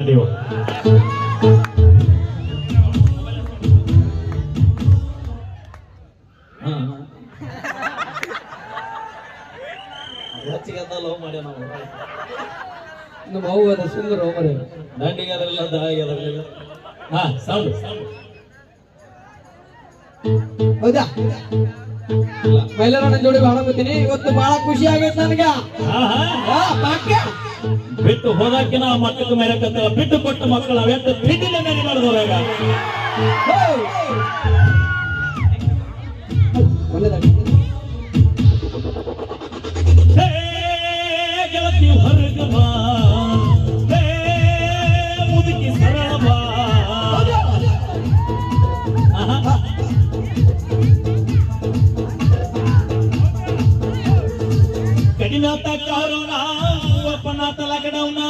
ನೀವು ನಮ್ಮ ಅವ್ವದ ಸುಂದರ ಮರೆ ದಂಡಿಗೆ ಅದರಲ್ಲ ದಾಳಿಗೆ ಅದರಲ್ಲ ಹಾ ಸೌಂಡ್ ಹೌದಾ? ಮೈಲಾರಣ್ಣ ಜೋಡಿ ಮಾಡಕತ್ತೀನಿ ಇವತ್ತು ಬಹಳ ಖುಷಿ ಆಗೈತೆ ನನಗೆ. ಪಾಕ್ಯ. ಬಿಟ್ಟು ಹೋದಾಕಿನ ಮಕ್ಕಳ ಮೇಲೆ ಬಿಟ್ಟು ಕೊಟ್ಟು ಮಕ್ಕಳು ಅವೆಂತ ಬಿಟ್ಟಿಲ್ಲ ಮೇಲೆ ಮಾಡಿದವ್ರಾಗ ಕಡಿನಾಥ ಕಾರೋಣ ಒಪ್ಪನಾಥ ಲಗಡವನ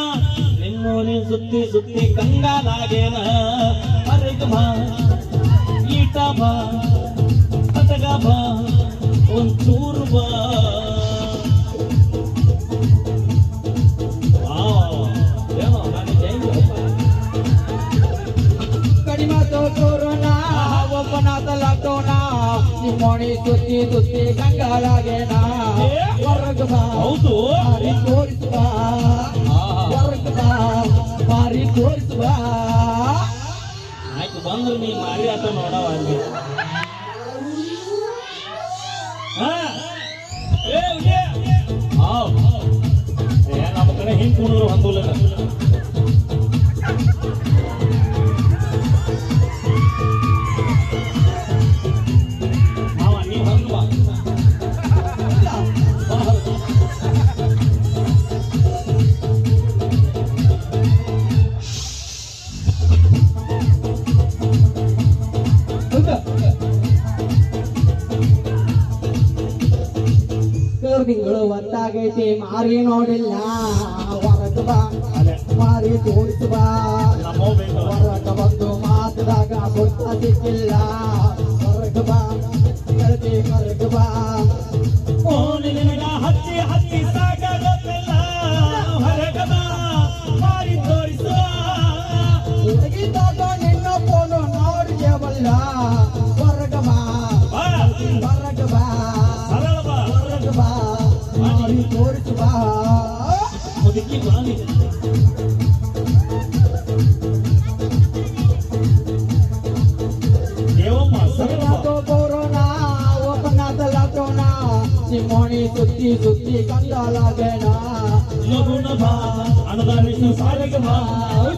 ನಿಮ್ಮೋನಿ ಸುತ್ತಿ ಸುತ್ತಿ ಕಂಗಾಲಾಗೇನ? ಹೊರಗೆ ಬಾ, ಈಟ ಬಾ ಅತಗ ಬಾ, ಒಂಚೂರು ಬಾ. ಒಬ್ಬನಾದ ಲಾಕ್ಡೌನ ನಿಮ್ಮೋಣಿ ಸುತ್ತಿ ಸುತ್ತಿ ಕಂಗಾಲಾಗೇನ? ಬಾ ಹೌದು. ಬಾರಿ ತೋರಿಸುವ. ಬಾರಿ ತೋರಿಸುವ. ಆಯ್ತು ಬಂದ್ರು ನೀ ಮಾರಿ ಆತ ನೋಡವ ಅಲ್ಲಿ ನಮ್ಮ ಕಡೆ ಹಿಂಗೆ ಕುಣಿದ್ರು ಹೊಂದೂಲ ತಿಂಗಳು ಒತ್ತಾಗೈತಿ ಮಾರಿ ನೋಡಿಲ್ಲ. ಬಾ ಮಾರಿ ತೋರಿಸುವ ಹೊರಟ ಬಂದು ಮಾತದಾಗ ಮಾರಿ ತೋರಿಸುವ ಮುದುಕಿ ಬಾ ನೀನು. ದೇವಮ್ಮ ಸರಳ ಬಾ. ಒಬ್ಬನಾದ ಕೊರೋನಾ ಒಬ್ಬನಾದ ಲಾಕ್ಡೌನ ನಿಮ್ಮೋಣಿ ಸುತ್ತಿ ಸುತ್ತಿ